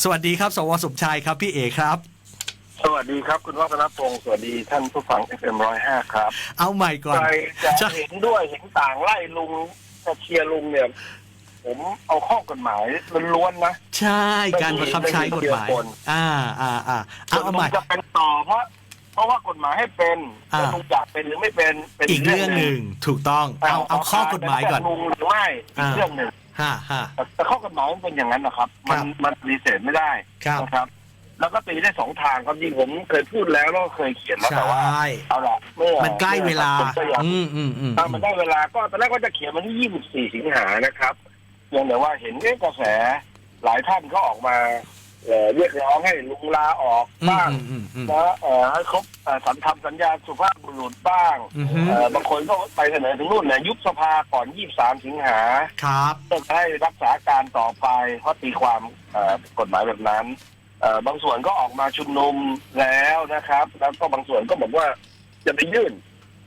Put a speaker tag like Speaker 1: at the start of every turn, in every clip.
Speaker 1: สวัสดีครับ สวสมชายครับ พี่เอกครับ
Speaker 2: สวัสดีครับ คุณวัฒนพงศ์สวัสดีท่านผู้ฟัง FM ร้อยห้าครับ
Speaker 1: เอาใหม่ก่อน
Speaker 2: ใครจะ
Speaker 1: ใช่
Speaker 2: เห็นด้วยเห็นต่างไล่ลุงจะเชียร์ลุงเนี่ย ผมเอาข้อกฎหมายล้วนๆนะ
Speaker 1: ใช่การบังคับใช้กฎหมาย
Speaker 2: ไม่มีคน
Speaker 1: อ่าอ่าอ่า
Speaker 2: ส่
Speaker 1: เอา
Speaker 2: วน
Speaker 1: เอา
Speaker 2: ลุ
Speaker 1: ใหม่
Speaker 2: งจะเป็นต่อเพราะเพราะว่ากฎหมายให้เป็น
Speaker 1: อ่า
Speaker 2: แต่ลุงอยากเป็นหรือไม่เป็นเป็น
Speaker 1: อีกเรื่องหนึ่งถูกต้อง เอาเอาข้อกฎหมายก่อน
Speaker 2: ลุงหรือไม่อีก
Speaker 1: อ่า
Speaker 2: เรื่องหนึ่ง
Speaker 1: ฮ่าฮ่า
Speaker 2: แต่แต่ข้อกฎหมายมันเป็นอย่างนั้นนะครับ มัน
Speaker 1: ครับ
Speaker 2: มันปฏิเสธไม่ได้
Speaker 1: ครับ
Speaker 2: นะครับ แล้วก็ตีได้สองทางครับที่ผมเคยพูดแล้วแล้วก็เคยเขียนแล้ว
Speaker 1: ใช
Speaker 2: แต่ว่า่เอาละเมื่อ
Speaker 1: มันใกล้เวลา
Speaker 2: ผมก็อยาก
Speaker 1: อืมอืมอืม
Speaker 2: ถ้ามันได้เวลาก็ตอนแรกก็จะเขียนวันที่ 24 สิงหานะครับเพียงแต่ว่าเห็นเรื่องกระแสหลายท่านก็ออกมา เอ่อเรียกร้องให้ลุงลาออก
Speaker 1: อืม
Speaker 2: บ้าง
Speaker 1: อืมอืมอืม
Speaker 2: นะเอ่อให้ครบเอ่อสัญทำสัญญาสุภาพบุรุษบ้าง
Speaker 1: อือฮึ
Speaker 2: เอ่อบางคนก็ไปเสนอถึงนู่นเนี่ยยุบสภาก่อน 23 สิงหา
Speaker 1: ครับ
Speaker 2: เพื่อให้รักษาการต่อไปเพราะตีความเอ่อกฎหมายแบบนั้นเอ่อบางส่วนก็ออกมาชุมนุมแล้วนะครับ แล้วก็บางส่วนก็บอกว่าจะไปยื่น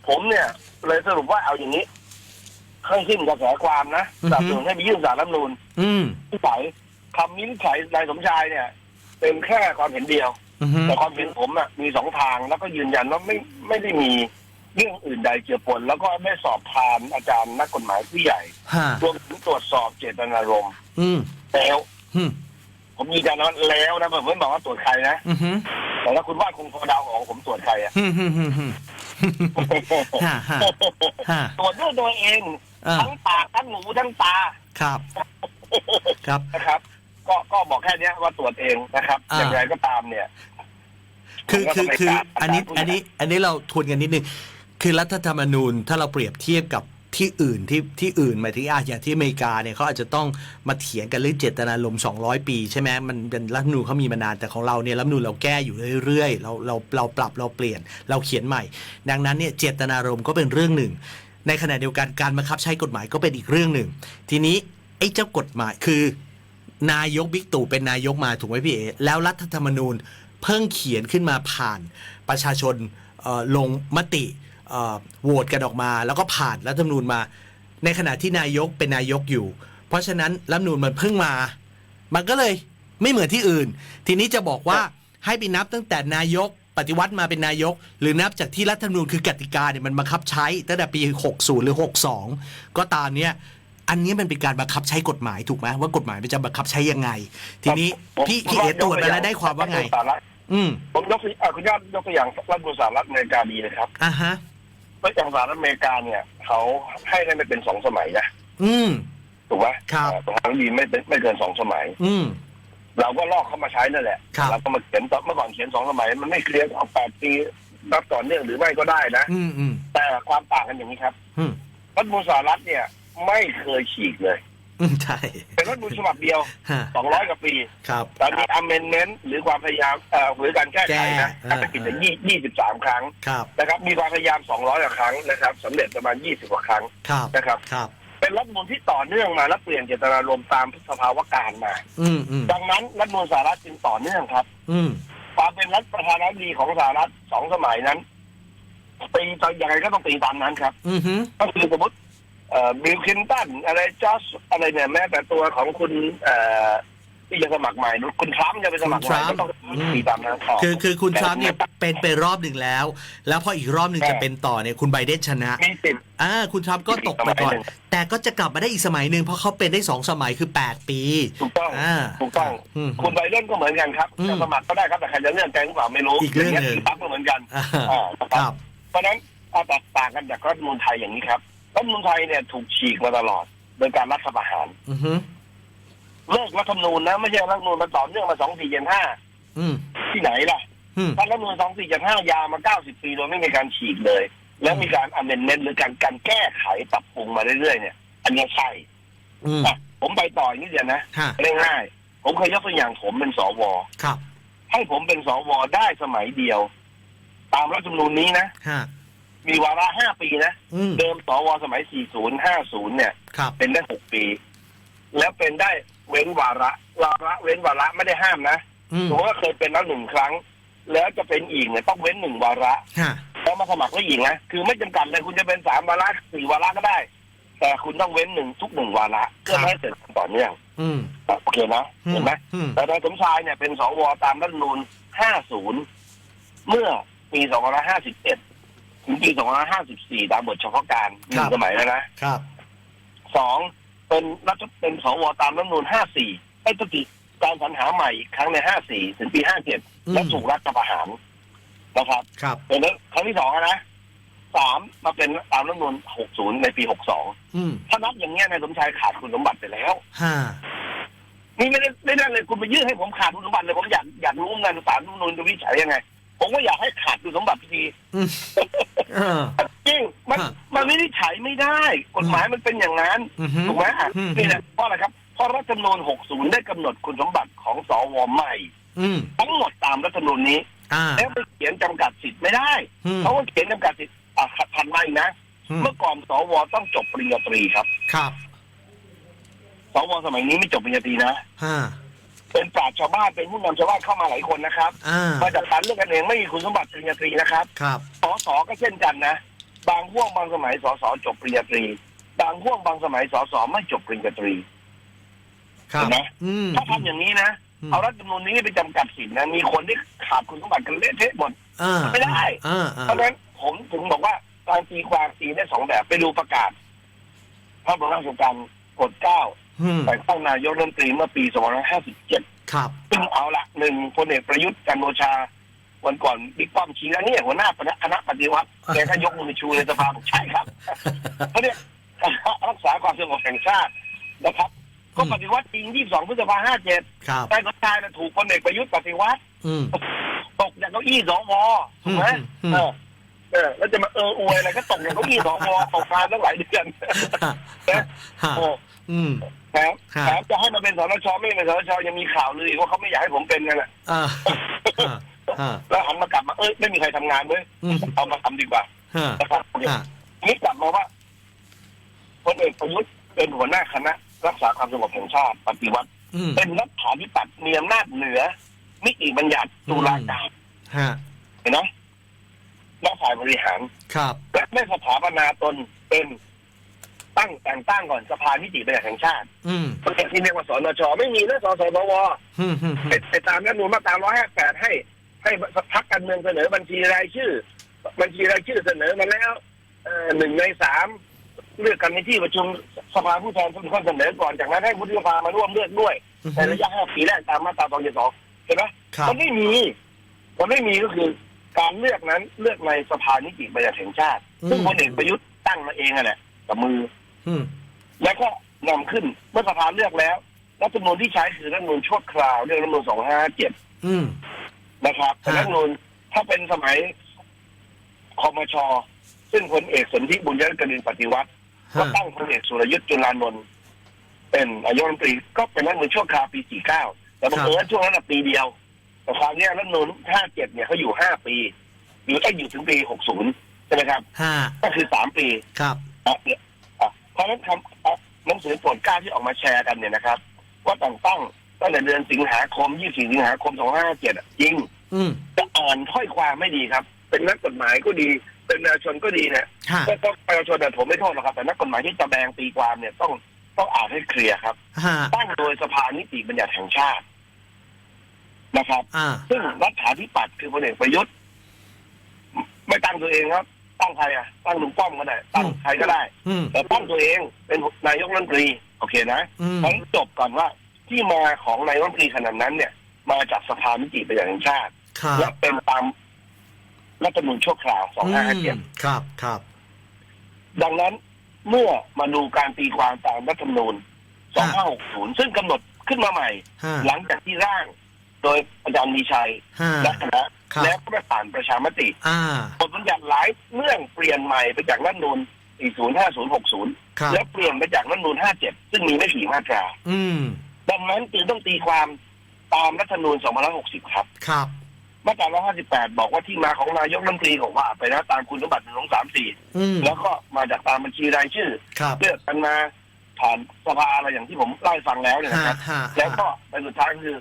Speaker 2: ผมเนี่ย เลยสรุปว่าเอาอย่างนี้ให้สิ้นกระแสความนะสนับสนุนให้ไปยื่นสารรัฐธรรมนูญ
Speaker 1: อืม
Speaker 2: ที่ใส่ คำวินิจฉัยนายสมชายเนี่ย เป็นแค่ความเห็นเดียว
Speaker 1: อืม
Speaker 2: แต่ความเห็นผมอะมีสองทางแล้วก็ยืนยันว่าไม่ไม่ได้มีเรื่องอื่นใดเกี่ยวปนแล้วก็ได้สอบทานอาจารย์นักกฎหมายผู้ใหญ่
Speaker 1: ฮ่าร
Speaker 2: วมถึงตรวจสอบเจตนารมณ์
Speaker 1: อืม
Speaker 2: แล้ว
Speaker 1: อืม
Speaker 2: ผมยืนยันว่าแล้วนะผมไม่บอกว่าตรวจใครนะ
Speaker 1: อืมอืม
Speaker 2: แต่ถ้าคุณว่าคงพอเดาออกว่าผมตรวจใครอะ
Speaker 1: อืมอืมอืมอืมฮ่าฮ่าฮ่า
Speaker 2: ตรวจด้วยตัวเอง
Speaker 1: อ่า
Speaker 2: ทั้งปากทั้งหูทั้งตา
Speaker 1: ครับ ครับ
Speaker 2: นะครับ ก็ก็บอกแค่เนี้ยว่าตรวจเองนะครับ
Speaker 1: อ่า
Speaker 2: อย่างไรก็ตามเนี่ย
Speaker 1: คือ
Speaker 2: ผมก็
Speaker 1: คือ
Speaker 2: ไม่
Speaker 1: คือก
Speaker 2: ล้า
Speaker 1: อันนี้
Speaker 2: ประกาศ
Speaker 1: อันนี้อันนี้เราทวนกันนิดนึงคือรัฐธรรมนูญถ้าเราเปรียบเทียบกับที่อื่นที่ที่อื่นหมายถึงอะอย่างที่อเมริกาเนี่ยเขาอาจจะต้องมาเถียงกันเรื่องเจตนารมณ์200 ปีใช่ไหมมันเป็นรัฐธรรมนูญเขามีมานานแต่ของเราเนี่ยรัฐธรรมนูญเราแก้อยู่เรื่อยๆเราเราเราปรับเราเปลี่ยนเราเขียนใหม่ ดังนั้นเนี่ยเจตนารมณ์ก็เป็นเรื่องหนึ่ง ในขณะเดียวกันการบังคับใช้กฎหมายก็เป็นอีกเรื่องหนึ่ง ทีนี้ไอ้เจ้ากฎหมายคือ นายกบิ๊กตู่เป็นนายกมาถูกไหมพี่เอแล้วรัฐธรรมนูญเพิ่งเขียนขึ้นมาผ่านประชาชนลงมติโหวตกันออกมา แล้วก็ผ่านรัฐธรรมนูญมา ในขณะที่นายกเป็นนายกอยู่ เพราะฉะนั้นรัฐธรรมนูญมันเพิ่งมา มันก็เลยไม่เหมือนที่อื่น ทีนี้จะบอกว่าให้ไปนับตั้งแต่นายกปฏิวัติมาเป็นนายก หรือนับจากที่รัฐธรรมนูญคือกติกาเนี่ยมันบังคับใช้ตั้งแต่ปี 60 หรือ 62 ก็ตามเนี้ย อันนี้มันเป็นการบังคับใช้กฎหมายถูกไหมว่ากฎหมายมันจะบังคับใช้ยังไง ทีนี้
Speaker 2: ผม
Speaker 1: พี่
Speaker 2: ผม
Speaker 1: พี่เอ
Speaker 2: ว่
Speaker 1: ตรวจมาแล้วได้ความว่าไง
Speaker 2: สาระ
Speaker 1: อืม
Speaker 2: ผมยกตัวอะคุณยอดยกตัวอย่างรัฐบาลสหรัฐอเมริกาดีนะครับ
Speaker 1: อะฮะ
Speaker 2: รัฐอย่างสหรัฐอเมริกาเนี่ยเขาให้ได้ไม่เป็นสองสมัยนะ
Speaker 1: อืม
Speaker 2: ถูกไหม
Speaker 1: ครับ
Speaker 2: อ่าตรงนั้นดีไม่เป็นไม่เกินสองสมัย
Speaker 1: อืม
Speaker 2: เราก็ลอกเข้ามาใช้นั่นแหละ
Speaker 1: ครับ
Speaker 2: เราก็มาเขียนต่อเมื่อก่อนเขียนสองสมัย มันไม่เคลียร์เอาแปดปีนับต่อเนื่องหรือไม่ก็ได้นะ
Speaker 1: อืมอืม
Speaker 2: แต่ความต่างกันอย่างนี้ครับ
Speaker 1: อืม
Speaker 2: รัฐธรรมนูญสหรัฐเนี่ย ไม่เคยฉีกเลย
Speaker 1: อืมใช่
Speaker 2: เป็นรัฐธรรมนูญฉบับเดียว
Speaker 1: ฮะ
Speaker 2: สองร้อยกว่าปี
Speaker 1: ครับ
Speaker 2: แต่มี amendment หรือความพยายามเอ่อหรือการแก้ไขนะ
Speaker 1: แก้
Speaker 2: ถ้าเป็นกิจยี่ยี่สิบสามครั้ง
Speaker 1: ครับ
Speaker 2: นะครับ มีความพยายามสองร้อยกว่าครั้งนะครับสำเร็จประมาณยี่สิบกว่าครั้ง
Speaker 1: ครับ
Speaker 2: นะครับ
Speaker 1: ครับ
Speaker 2: เป็นรัฐธรรมนูญที่ต่อเนื่องมาและเปลี่ยนเจตนารมณ์ตามสภาวะการมา
Speaker 1: อืมอืม
Speaker 2: ดังนั้นรัฐธรรมนูญสหรัฐจึงต่อเนื่องครับ
Speaker 1: อืม
Speaker 2: ความเป็นรัฐประธานาธิบดีของสหรัฐสองสมัยนั้นตีตอนยังไงก็ต้องตีตามนั้นครับ
Speaker 1: อืมฮึ
Speaker 2: ก็คือสมมติเอ่อ บิลคินตันอะไรจอสอะไรเนี่ยแม้แต่ตัวของคุณเอ่อที่จะสมัครใหม่คุณทรัมป์จะไปสมัครใหม่ก็ต้องตีตามนั้นต่อ
Speaker 1: คือคือคุณทรัมป์เนี่ยเป็นไปรอบหนึ่งแล้ว แล้วพออีกรอบหนึ่ง
Speaker 2: ใช่
Speaker 1: จะเป็นต่อเนี่ยคุณไบเดนชนะ
Speaker 2: มีสิทธิ์
Speaker 1: อ่าคุณทรัมป์ก็ตกไปก่อน
Speaker 2: อีกสมัยหนึ่ง
Speaker 1: แต่ก็จะกลับมาได้อีกสมัยหนึ่งเพราะเขาเป็นได้สองสมัยคือ8ปี
Speaker 2: ถูกต้อง
Speaker 1: อ่า
Speaker 2: ถูกต้อง
Speaker 1: อืม
Speaker 2: คุณไบเดนก็เหมือนกันครับ
Speaker 1: อืม
Speaker 2: จะสมัครก็ได้ครับแต่ใครจะเลือกแกหรือเปล่าไม่รู้
Speaker 1: อีกเรื่องหนึ่ง
Speaker 2: ย่าทรัมป์ก็เหมือนกัน
Speaker 1: อ่า
Speaker 2: อ่านะค
Speaker 1: ค
Speaker 2: รั
Speaker 1: รั
Speaker 2: บบเพราะฉะนั้นเอาแตกต่างกันจากรัฐธรรมนูญไทยอย่างนี้ครับ รัฐธรรมนูญไทยเนี่ยถูกฉีกมาตลอด โดยการรัฐประหาร
Speaker 1: อือฮึ
Speaker 2: เลิกรัฐธรรมนูญนะไม่ใช่รัฐธรรมนูญมาต่อเนื่องมาสองสี่เจ็ดห้า
Speaker 1: อืม
Speaker 2: ที่ไหนล่ะ
Speaker 1: อืม
Speaker 2: ถ้ารัฐธรรมนูญสองสี่เจ็ดห้ายาวมาเก้าสิบปีโดยไม่มีการฉีกเลย แล้วมีการอเมนเมนต์หรือการการแก้ไขปรับปรุงมาเรื่อยๆเนี่ย อันนี้ใช่
Speaker 1: อืม
Speaker 2: อะผมไปต่ออีกนิดเดียวนะ
Speaker 1: ฮะ
Speaker 2: ง่ายๆผมเคยยกตัวอย่างผมเป็นสว
Speaker 1: ครับ
Speaker 2: ให้ผมเป็นสวได้สมัยเดียว ตามรัฐธรรมนูญนี้นะ
Speaker 1: ฮะ
Speaker 2: มีวาระห้าปีนะ
Speaker 1: อืม
Speaker 2: เดิมสวสมัย 40 50 เนี่ย
Speaker 1: ครับ
Speaker 2: เป็นได้6ปี แล้วเป็นได้เว้นวาระวาระเว้นวาระไม่ได้ห้ามนะ
Speaker 1: อืม
Speaker 2: สมมติว่าเคยเป็นแล้วหนึ่งครั้ง แล้วจะเป็นอีกเนี่ยต้องเว้นหนึ่งวาระ
Speaker 1: ฮะ
Speaker 2: แล้วมาสมัครได้อีกนะคือไม่จำกัดเลยคุณจะเป็นสามวาระสี่วาระก็ได้ แต่คุณต้องเว้นหนึ่งทุกหนึ่งวาระเพื่อไม่ให้เกิดความต่อเนื่อง
Speaker 1: อืม
Speaker 2: โอเคนะเห็นไหม
Speaker 1: อืม
Speaker 2: แต่นายสมชายเนี่ยเป็นสวตามรัฐธรรมนูญ50 เมื่อปี 2551 ถึงปี2554 ตามบทเฉพาะการหนึ่งสมัยแล้วนะ
Speaker 1: ครับ
Speaker 2: สองเป็นรัฐเป็นสวตามรัฐธรรมนูญ54ไอ้ตุติการสรรหาใหม่อีกครั้งใน 54 ถึงปี 57 และถูกรัฐประหารนะครับ
Speaker 1: ครับ
Speaker 2: เป็นครั้งที่สองอะนะสามมาเป็นตามรัฐธรรมนูญ60 ในปี 62
Speaker 1: อืม
Speaker 2: ถ้านับอย่างเงี้ยนายสมชายขาดคุณสมบัติไปแล้ว
Speaker 1: ห้า
Speaker 2: นี่ไม่ได้ไม่ได้เลยคุณไปยื่นให้ผมขาดคุณสมบัติเลยผมอยากอยากรู้งานสารรัฐธรรมนูญจะวินิจฉัยยังไง ผมก็อยากให้ขาดคุณสมบัติที
Speaker 1: อืมเออ
Speaker 2: จริงมัน
Speaker 1: ฮะ
Speaker 2: มันวินิจฉัยไม่ได้ กฎหมายมันเป็นอย่างนั้น
Speaker 1: อือฮึ
Speaker 2: ถูกไหมอะ
Speaker 1: อืม
Speaker 2: นี่แหละเพราะอะไรครับเพราะรัฐธรรมนูญ60 ได้กำหนดคุณสมบัติของสวใหม่
Speaker 1: อืม
Speaker 2: ทั้งหมดตามรัฐธรรมนูญนี้
Speaker 1: อ่า
Speaker 2: แล้วไปเขียนจำกัดสิทธิ์ไม่ได้
Speaker 1: อืม
Speaker 2: เพราะว่าเขียนจำกัดสิทธิ์อะถัดมาอีกนะ
Speaker 1: อืม
Speaker 2: เมื่อก่อนสวต้องจบปริญญาตรีครับ
Speaker 1: ครับ
Speaker 2: สวสมัยนี้ไม่จบปริญญาตรีนะ
Speaker 1: ห้า
Speaker 2: เป็นปราชญ์ชาวบ้านเป็นผู้นำชาวบ้านเข้ามาหลายคนนะครับ
Speaker 1: อ่า
Speaker 2: มาจากการเลือกกันเองไม่มีคุณสมบัติปริญญาตรีนะครับ
Speaker 1: ครับ
Speaker 2: สสก็เช่นกันนะ บางห่วงบางสมัยสสจบปริญญาตรี บางห่วงบางสมัยสสไม่จบปริญญาตรี
Speaker 1: ครับ
Speaker 2: เห็นไหม
Speaker 1: อืม
Speaker 2: ถ้าทำอย่างนี้นะ
Speaker 1: อืม
Speaker 2: เอารัฐธรรมนูญนี้ไปจำกัดสิทธินะ มีคนที่ขาดคุณสมบัติกันเละเทะหมด
Speaker 1: อ่า
Speaker 2: ไม่ได้
Speaker 1: อ่าอ่า
Speaker 2: เพราะฉะนั้นผมถึงบอกว่าการตีความตีได้สองแบบไปดูประกาศพระบรมราชโองการกฎเกล้า
Speaker 1: อืม
Speaker 2: แต่งตั้งนายกรัฐมนตรีเมื่อปี 2557
Speaker 1: ครับ
Speaker 2: ซึ่งเอาละหนึ่งพลเอกประยุทธ์จันทร์โอชา วันก่อนบิ๊กป้อมชี้แล้วเนี่ยหัวหน้าคณะปฏิวัติแกก็ยกมือชูในสภาบอกใช่ครับเขาเนี่ยคณะรักษาความสงบแห่งชาตินะครับ ก็ปฏิวัติจริง 22 พฤษภา57
Speaker 1: ครับ
Speaker 2: นายสมชายน่ะถูกพลเอกประยุทธ์ปฏิวัติ
Speaker 1: อืม
Speaker 2: ตกจากเก้าอี้สวถูกไหม
Speaker 1: อืม
Speaker 2: เออ เออแล้วจะมาเอออวยอะไรก็ตกจากเก้าอี้สวตกงานตั้งหลายเดือน
Speaker 1: ฮะฮะ
Speaker 2: โอ้
Speaker 1: อืม
Speaker 2: ครับ
Speaker 1: ครับ
Speaker 2: ครับจะให้มาเป็นสนชไม่เป็นสนชยังมีข่าวลืออีกว่าเขาไม่อยากให้ผมเป็นกันแหละ
Speaker 1: อ่าฮะฮะ
Speaker 2: แล้วหันมากลับมาเอ้ยไม่มีใครทำงานเว้ย
Speaker 1: อืม
Speaker 2: เอามาทำดีกว่า
Speaker 1: ฮะ
Speaker 2: นะครับ
Speaker 1: ฮะ
Speaker 2: นี่กลับมาว่าพลเอกประยุทธ์เป็นหัวหน้าคณะ รักษาความสงบแห่งชาติปฏิวัติ
Speaker 1: อืม
Speaker 2: เป็นรัฐาธิปัตย์มีอำนาจเหนือนิติบัญญัติตุลาการ
Speaker 1: ฮะ
Speaker 2: เห็นไหม และฝ่ายบริหาร
Speaker 1: ครับ
Speaker 2: และไม่สถาปนาตนเป็นตั้งแต่งตั้งก่อนสภานิติบัญญัติแห่งชาติ
Speaker 1: อืม
Speaker 2: ประเทศที่เรียกว่าสนชไม่มีนะสสว
Speaker 1: อืมอืม
Speaker 2: ไปไปตามรัฐธรรมนูญมาตรา158ให้ ให้พักการเมืองเสนอบัญชีรายชื่อ บัญชีรายชื่อเสนอมาแล้วเอ่อหนึ่งในสามเลือกกันในที่ประชุมสภาผู้แทนเป็นคนเสนอก่อนจากนั้นให้วุฒิสภามาร่วมเลือกด้วย ในระยะห้าปีแรกตามมาตรา272เห็นไหม
Speaker 1: ครับ
Speaker 2: มันไม่มี มันไม่มีก็คือ การเลือกนั้นเลือกในสภานิติบัญญัติแห่งชาติ ซึ่งพลเอกประยุทธ์ตั้งมาเองอะแหละกับมือ
Speaker 1: อืม
Speaker 2: แล้วก็นำขึ้นเมื่อสภาเลือกแล้วรัฐธรรมนูญที่ใช้คือรัฐธรรมนูญชั่วคราวเรื่องรัฐธรรมนูญ257
Speaker 1: อืม
Speaker 2: นะครับแต่
Speaker 1: ฮะ
Speaker 2: รัฐธรรมนูญถ้าเป็นสมัยคอมช ซึ่งพลเอกสนธิบุญยรัตน์กรินปฏิวัติ ก็
Speaker 1: ฮะ
Speaker 2: ตั้งพลเอกสุรยุทธ์จุลานนท์เป็นนายกรัฐมนตรีก็เป็นรัฐธรรมนูญชั่วคราวปี49แต่บังเอิญช่วงนั้นนะปีเดียว แต่คราวเนี้ยรัฐธรรมนูญ57เนี่ยเขาอยู่5ปี อยู่ได้อยู่ถึงปี60ใช่ไหมครับ
Speaker 1: ห้า
Speaker 2: ก็คือ3ปี
Speaker 1: ครับ
Speaker 2: อะเนี่ยอะเพราะฉะนั้นคำอะหนังสือโปรดเกล้าที่ออกมาแชร์กันเนี่ยนะครับ ว่าแต่งตั้งตั้งแต่เดือนสิงหาคม24สิงหาคม2557อะจริง
Speaker 1: อืม
Speaker 2: จะอ่านถ้อยความไม่ดีครับ เป็นนักกฎหมายก็ดี เป็นประชาชนก็ดีเนี่ย
Speaker 1: ฮะ
Speaker 2: ก็ต้องประชาชนเนี่ยผมไม่โทษหรอกครับ แต่นักกฎหมายที่จะแบงตีความเนี่ยต้องต้องอ่านให้เคลียร์ครับ
Speaker 1: ฮะ
Speaker 2: ตั้งโดยสภานิติบัญญัติแห่งชาติ นะครับ
Speaker 1: อ่า
Speaker 2: ซึ่งรัฐาธิปัตย์คือพลเอกประยุทธ์ไม่ตั้งตัวเองครับ ตั้งใครอะ ตั้งลุงป้อมก็ได้ ตั้งใครก็ได้
Speaker 1: อืม
Speaker 2: แต่ตั้งตัวเองเป็นนายกรัฐมนตรี โอเคนะ
Speaker 1: อืม
Speaker 2: ผมจบก่อนว่า ที่มาของนายกรัฐมนตรีขนาดนั้นเนี่ย มาจากสภานิติบัญญัติแห่งชาติ
Speaker 1: ครับ
Speaker 2: และเป็นตามรัฐธรรมนูญชั่วคราว
Speaker 1: อืม
Speaker 2: 2557
Speaker 1: ครับครับ
Speaker 2: ดังนั้นเมื่อมาดูการตีความตามรัฐธรรมนูญ2560ซึ่งกำหนดขึ้นมาใหม่
Speaker 1: ห้า
Speaker 2: หลังจากที่ร่าง โดยอาจารย์มีชัย
Speaker 1: ห้า
Speaker 2: และคณะ
Speaker 1: ครับ
Speaker 2: แล้วก็ไปผ่านประชามติ
Speaker 1: อ่า
Speaker 2: บทบัญญัติหลายเรื่องเปลี่ยนใหม่ไปจากรัฐธรรมนูญ405060
Speaker 1: ครับ
Speaker 2: แล้วเปลี่ยนไปจากรัฐธรรมนูญ57 ซึ่งมีไม่กี่มาตรา
Speaker 1: อืม
Speaker 2: ดังนั้นจึงต้องตีความตามรัฐธรรมนูญ2560 ครับ
Speaker 1: ครับ
Speaker 2: มาตรา158 บอกว่าที่มาของนายกรัฐมนตรีของว่าไปนะตามคุณสมบัติ1 2 3 4
Speaker 1: อืม
Speaker 2: แล้วก็มาจากตามบัญชีรายชื่อ
Speaker 1: ครับ
Speaker 2: เลือกกันมาผ่านสภาอะไรอย่างที่ผมเล่าให้ฟังแล้วเนี่ย
Speaker 1: ห้า
Speaker 2: นะครับ
Speaker 1: ห้า
Speaker 2: แล้วก็ไปสุดท้ายคือ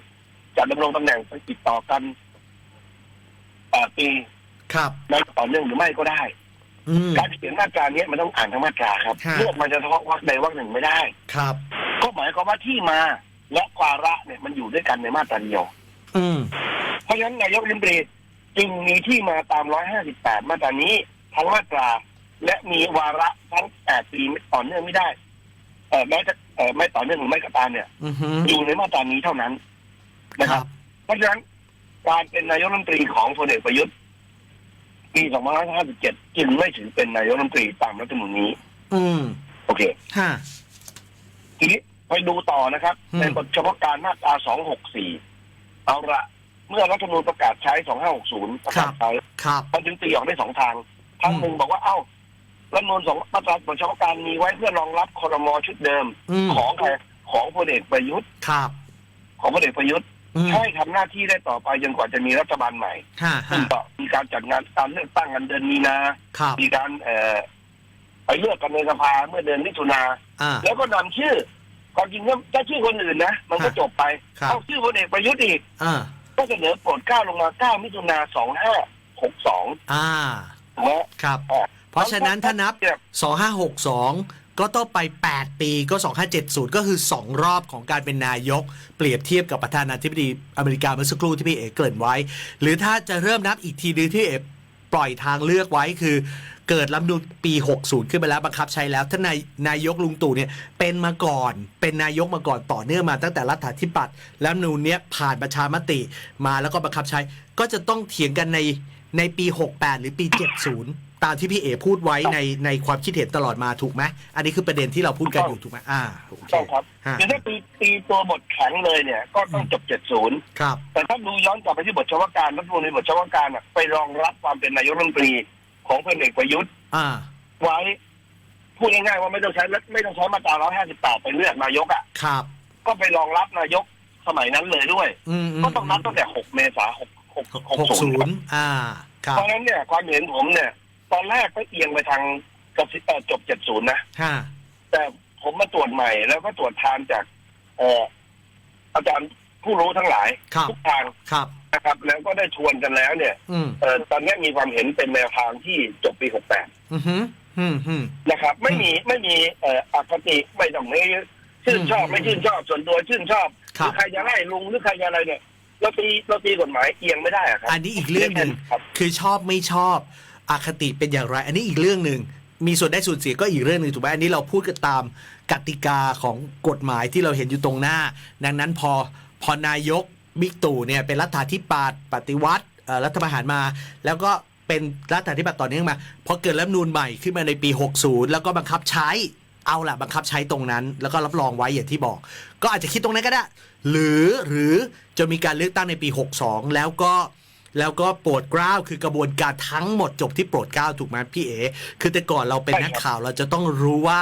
Speaker 2: จะดำรงตำแหน่งไปติดต่อกันแปดปี
Speaker 1: ครับ
Speaker 2: ในต่อเนื่องหรือไม่ก็ได้
Speaker 1: อืม
Speaker 2: การเขียนมาตราเนี้ยมันต้องอ่านทั้งมาตราครับ
Speaker 1: ฮะ
Speaker 2: เลือกมันจะเฉพาะวรรคใดวรรคหนึ่งไม่ได้
Speaker 1: ครับ
Speaker 2: ก็หมายความว่าที่มาและวาระเนี่ยมันอยู่ด้วยกันในมาตราเดียว
Speaker 1: อืม
Speaker 2: เพราะฉะนั้นนายกรัฐมนตรีจึงมีที่มาตาม 158 มาตรานี้ทั้งมาตรา และมีวาระทั้ง8ปีต่อเนื่องไม่ได้เออแม้จะเออไม่ต่อเนื่องหรือไม่ก็ตามเนี่ย
Speaker 1: อือฮึ
Speaker 2: อยู่ในมาตรานี้เท่านั้น นะ
Speaker 1: ค
Speaker 2: ค
Speaker 1: รั
Speaker 2: รับบเพราะฉะนั้นการเป็นนายกรัฐมนตรีของพลเอกประยุทธ์ปี2557จึงไม่ถือเป็นนายกรัฐมนตรีตามรัฐธรรมนูญนี้
Speaker 1: อืม
Speaker 2: โอเค
Speaker 1: ฮะ
Speaker 2: ทีนี้ไปดูต่อนะครับ
Speaker 1: อืม
Speaker 2: ในบทเฉพาะการมาตรา264 เอาละเมื่อรัฐธรรมนูญประกาศใช้ 2560 ประกาศใช้
Speaker 1: ครับ
Speaker 2: มันจึงตีออกได้สองทางทาง
Speaker 1: อืม
Speaker 2: หนึ่งบอกว่าเอ้ารัฐธรรมนูญสองมาตราบทเฉพาะการมีไว้เพื่อรองรับคอรมอชุดเดิม
Speaker 1: อืม
Speaker 2: ของใครของพลเอกประยุทธ์
Speaker 1: ครับ
Speaker 2: ของพลเอกประยุทธ์
Speaker 1: อืม
Speaker 2: ให้ทำหน้าที่ได้ต่อไปจนกว่าจะมีรัฐบาลใหม่
Speaker 1: ฮะ
Speaker 2: ซึ่
Speaker 1: ฮะ
Speaker 2: งก็มีการจัดงานการเลือกตั้งกันเดือนมีนา
Speaker 1: ครับ
Speaker 2: มีการเอ่อไปเลือกกันในสภาเมื่อเดือนมิถุนา
Speaker 1: อ่า
Speaker 2: แล้วก็นำชื่อความจริงถ้าชื่อคนอื่นนะ มันก็
Speaker 1: ฮะ
Speaker 2: จบไป
Speaker 1: ครับ
Speaker 2: เอาชื่อพลเอกประยุทธ์อีก
Speaker 1: อ่า
Speaker 2: ก็เสนอโปรดเกล้าลงมา9มิถุนา2562
Speaker 1: อ่า
Speaker 2: ถูกไหม
Speaker 1: ครับ
Speaker 2: อ่า
Speaker 1: เพราะฉะนั้นถ้านับ
Speaker 2: เนี่ย
Speaker 1: 2562 ก็ต้องไป 8 ปีก็ 2570 ก็คือ 2 รอบของการเป็นนายก เปรียบเทียบกับประธานาธิบดีอเมริกาเมื่อสักครู่ที่พี่เอกเกริ่นไว้ หรือถ้าจะเริ่มนับอีกทีนึงที่เอกปล่อยทางเลือกไว้คือ เกิดรัฐธรรมนูญปี 60 ขึ้นไปแล้วบังคับใช้แล้วท่านนายนายกลุงตู่เนี่ยเป็นมาก่อน เป็นนายกมาก่อนต่อเนื่องมาตั้งแต่รัฐาธิปัตย์แล้วรัฐนูญเนี้ยผ่านประชามติมาแล้วก็บังคับใช้ ก็จะต้องเถียงกันในในปี 68 หรือปี 70 ตามที่พี่เอพูดไว้ในในความคิดเห็นตลอดมาถูกไหมอันนี้คือประเด็นที่เราพูดกันอยู่ถูกไหมอ่าโอเค
Speaker 2: ต้องครับ
Speaker 1: ฮะ
Speaker 2: คือถ้าตีตีตัวบทแข็งเลยเนี่ย ก็ต้องจบ70
Speaker 1: ครับ
Speaker 2: แต่ถ้าดูย้อนกลับไปที่บทเฉพาะการรัฐธรรมนูญในบทเฉพาะการน่ะไปรองรับความเป็นนายกรัฐมนตรีของพลเอกประยุทธ์
Speaker 1: อ่า
Speaker 2: ไว้พูดง่ายๆว่าไม่ต้องใช้ไม่ต้องใช้มาตรา158ไปเลือกนายกอะ
Speaker 1: ครับ
Speaker 2: ก็ไปรองรับนายกสมัยนั้นเลยด้วย
Speaker 1: อืม
Speaker 2: ก็ต้องนับตั้งแต่6เมษายน
Speaker 1: หกศูน
Speaker 2: 60
Speaker 1: ย์อ่าครับ
Speaker 2: เพราะฉะนั้นเนี่ยความเห็นผมเนี่ย ตอนแรกก็เอียงไปทางกระสิเอ่อจบ70นะ
Speaker 1: ฮะ
Speaker 2: แต่ผมมาตรวจใหม่แล้วก็ตรวจทานจาก เอ่ออาจารย์ผู้รู้ทั้งหลาย
Speaker 1: ครับ
Speaker 2: ทุกทาง
Speaker 1: ครับ
Speaker 2: นะครับ แล้วก็ได้ชวนกันแล้วเนี่ย
Speaker 1: อืม
Speaker 2: เอ่อตอนนี้มีความเห็นเป็นแนวทางที่จบปี68
Speaker 1: อือหืออืมอืม
Speaker 2: นะครับ ไม่มีไม่มีเอ่ออคติไม่ต้องไม่ชื่นชอบ
Speaker 1: อืม
Speaker 2: ไม่ชื่นชอบส่วนตัวชื่นชอบห
Speaker 1: ครั
Speaker 2: รื
Speaker 1: บ
Speaker 2: อใครจะไล่ลุงหรือใครจะอะไรเนี่ยเราตีเราตีกฎหมายเอียงไม่ได้อะครับ
Speaker 1: อันนี้อีกเรื่องหนึ่ง
Speaker 2: ครับ
Speaker 1: คือชอบไม่ชอบ อคติเป็นอย่างไร อันนี้อีกเรื่องหนึ่งมีส่วนได้ส่วนเสียก็อีกเรื่องหนึ่งถูกไหมอันนี้เราพูดกันตามกติกาของกฎหมายที่เราเห็นอยู่ตรงหน้า ดังนั้นพอพอนายกบิ๊กตู่เนี่ยเป็นรัฐาธิปัตย์ปฏิวัติรัฐประหารมา แล้วก็เป็นรัฐาธิปัตย์ต่อเนื่องมาพอเกิดรัฐนูญใหม่ขึ้นมาในปี 60 แล้วก็บังคับใช้เอาละบังคับใช้ตรงนั้น แล้วก็รับรองไว้อย่างที่บอก ก็อาจจะคิดตรงนั้นก็ได้ หรือหรือจะมีการเลือกตั้งในปี 62 แล้วก็ แล้วก็โปรดเกล้าคือกระบวนการทั้งหมดจบที่โปรดเกล้าถูกไหมพี่เอ๋คือแต่ก่อนเราเป็นนักข่าวเราจะต้องรู้ว่า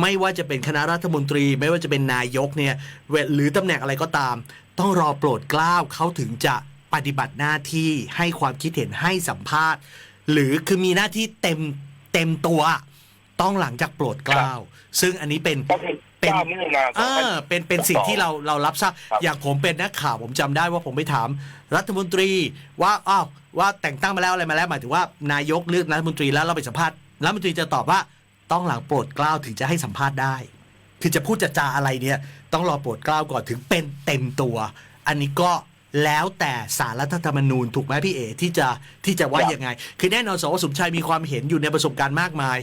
Speaker 1: ไม่ว่าจะเป็นคณะรัฐมนตรี ไม่ว่าจะเป็นนายกเนี่ยเวหรือตำแหน่งอะไรก็ตาม ต้องรอโปรดเกล้าเขาถึงจะปฏิบัติหน้าที่ให้ความคิดเห็นให้สัมภาษณ์ หรือคือมีหน้าที่เต็มเต็มตัว ต้องหลังจากโปรดเกล้า ซึ่งอันนี้เป็น
Speaker 2: ก็คือ
Speaker 1: เป็น
Speaker 2: เก้ามิถุนาส
Speaker 1: เอ
Speaker 2: องพัน
Speaker 1: อเป็นเป็นสิ่งที่เราเรารับทราบ
Speaker 2: ครับ
Speaker 1: อย่างผมเป็นนักข่าวผมจำได้ว่าผมไปถามรัฐมนตรีว่าอ้าวว่าแต่งตั้งมาแล้วอะไรมาแล้วหมายถึงว่านายกเลือกรัฐมนตรีแล้วเราไปสัมภาษณ์รัฐมนตรีจะตอบว่าต้องหลังโปรดเกล้าถึงจะให้สัมภาษณ์ได้ คือจะพูดจะจาอะไรเนี่ย ต้องรอโปรดเกล้าก่อนถึงเป็นเต็มตัว อันนี้ก็ แล้วแต่สารรัฐธรรมนูญถูกไหมพี่เอที่จะที่จะว่า
Speaker 2: ครับ
Speaker 1: ยังไง คือแน่นอนสวสมชายมีความเห็นอยู่ในประสบการณ์มากมาย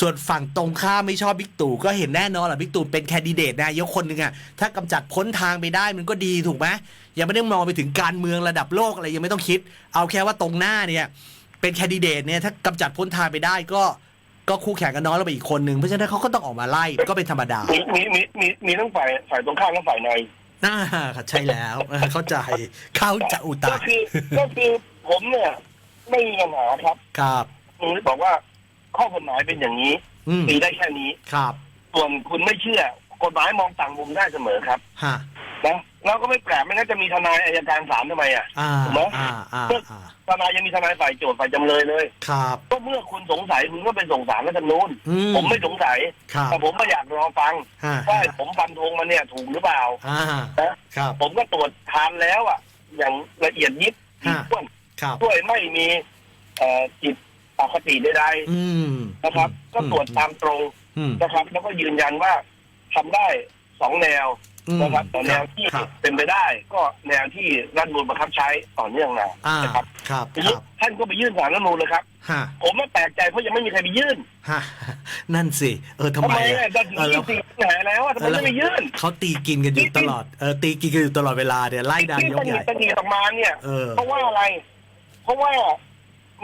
Speaker 1: ส่วนฝั่งตรงข้ามไม่ชอบบิ๊กตู่ก็เห็นแน่นอนแหละบิ๊กตู่เป็นแคนดิเดตนายกคนหนึ่งอะถ้ากำจัดพ้นทางไปได้มันก็ดีถูกไหมยังไม่ได้มองไปถึงการเมืองระดับโลกอะไรยังไม่ต้องคิด เอาแค่ว่าตรงหน้าเนี่ยเป็นแคนดิเดตเนี่ยถ้ากำจัดพ้นทางไปได้ก็ก็คู่แข่งกันน้อยแล้วไปอีกคนหนึ่งเพราะฉะนั้นเขาก็ต้องออกมาไล่ก็เป็นธรรมดา
Speaker 2: มีมีมีมีมีทั้งฝ่ายฝ่ายตรงข้ามและฝ่ายใน
Speaker 1: น่าใช่แล้วเออเข้าใจเข้าใจะอุต
Speaker 2: ก็
Speaker 1: ตา
Speaker 2: คือก็คือผมเนี่ย ไม่มีปัญหาครับ
Speaker 1: ครับ
Speaker 2: ผมเลยบอกว่า ข้อกฎหมายเป็นอย่างนี้
Speaker 1: อืม
Speaker 2: ตีได้แค่นี้
Speaker 1: ครับ
Speaker 2: ส่วนคุณไม่เชื่อกฎหมายมองต่างมุมได้เสมอครับ
Speaker 1: ฮะ
Speaker 2: นะ แล้วก็ไม่แปลกไม่งั้นจะมีทนายอายการศาลทำไมอะ
Speaker 1: อ่า
Speaker 2: ถูกไหม
Speaker 1: อ่าอ่าอ่า
Speaker 2: ทนายยังมีทนายฝ่ายโจทย์ฝ่ายจำเลยเลย
Speaker 1: ครับ
Speaker 2: ก็เมื่อคุณสงสัยคุณก็ไปส่งสารรัฐธรรมนูญ
Speaker 1: อื
Speaker 2: ผมไม่สงสัย
Speaker 1: ครับ
Speaker 2: แต่ผมไม่อยากรอฟัง
Speaker 1: ฮะ
Speaker 2: ว่าผมฟันธงมาเนี่ยถูกหรือเปล่า
Speaker 1: อ่า
Speaker 2: นะครับ ผมก็ตรวจทานแล้วอะ อย่างละเอียดยิบ
Speaker 1: ฮะ
Speaker 2: ถ้วน
Speaker 1: ครับ
Speaker 2: ด้วยไม่มีเอ่อจิตอคติใด
Speaker 1: อืม
Speaker 2: ๆนะครับ ก็ตรวจตามตรง
Speaker 1: อืม
Speaker 2: นะครับ แล้วก็ยืนยันว่าทำได้สองแนว
Speaker 1: อืม
Speaker 2: นะครับแต่แนวที่
Speaker 1: ครับ
Speaker 2: เป็นไปได้ ก็แนวที่รัฐธรรมนูลบังคับใช้ต่อเนื่องมา
Speaker 1: อ่า
Speaker 2: นะครับ
Speaker 1: ครับ
Speaker 2: ที
Speaker 1: ค
Speaker 2: นี้
Speaker 1: รับ
Speaker 2: ท่านก็ไปยื่นสารรัฐธรรมนูลเลยครับ
Speaker 1: ฮะ
Speaker 2: ผมไม่แปลกใจเพราะยังไม่มีใครไปยื่น
Speaker 1: ฮะนั่นสิเออทำ
Speaker 2: ทำ
Speaker 1: ไม
Speaker 2: ไม
Speaker 1: อะ
Speaker 2: อะดันถึง
Speaker 1: เออแล้
Speaker 2: ยี่
Speaker 1: ว
Speaker 2: สิบสิงหาแล้วอะทำไมไม่ไปยื่น
Speaker 1: เขาตีกินกันอยู่ตลอดเออตีกินกันอยู่ตลอดเวลาเนี่ยไล่นาย
Speaker 2: ที่
Speaker 1: ก
Speaker 2: ตัน
Speaker 1: ให
Speaker 2: หนี
Speaker 1: ญ่
Speaker 2: ตันหนีออกมาเนี่ย
Speaker 1: เออ
Speaker 2: เพราะว่าอะไร เพราะว่า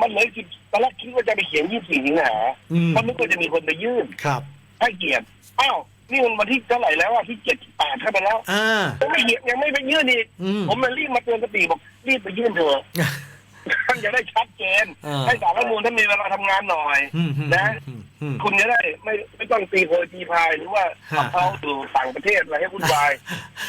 Speaker 2: มันเหลือสิบตอนแรกคิดว่าจะไปเขียนยี่สิบสี่สิงหา
Speaker 1: อืม
Speaker 2: เพราะนึกว่าจะมีคนไปยื่น
Speaker 1: ครับ
Speaker 2: ให้เกียรติอ้าว นี่มันวันที่เท่าไหร่แล้วอะที่เจ็ดแปดเข้าไปแล้ว
Speaker 1: อ่า
Speaker 2: ยังไม่เห็นยังไม่ไปยื่นอีก
Speaker 1: อืม
Speaker 2: ผมมันรีบมาเตือนสติบอกรีบไปยื่นเถอะ ท่านจะได้ชัดเจน
Speaker 1: เออ
Speaker 2: ให้สารรัฐธรรมนูลท่านมีเวลาทำงานหน่อย
Speaker 1: อืมอืม
Speaker 2: นะ
Speaker 1: อืมอืม
Speaker 2: คุณจะได้ไม่ไม่ต้องตีโพยตีพายหรือว่า
Speaker 1: ฮะ
Speaker 2: ขับเขาอยู่ต่างประเทศอะไรให้วุ่นวาย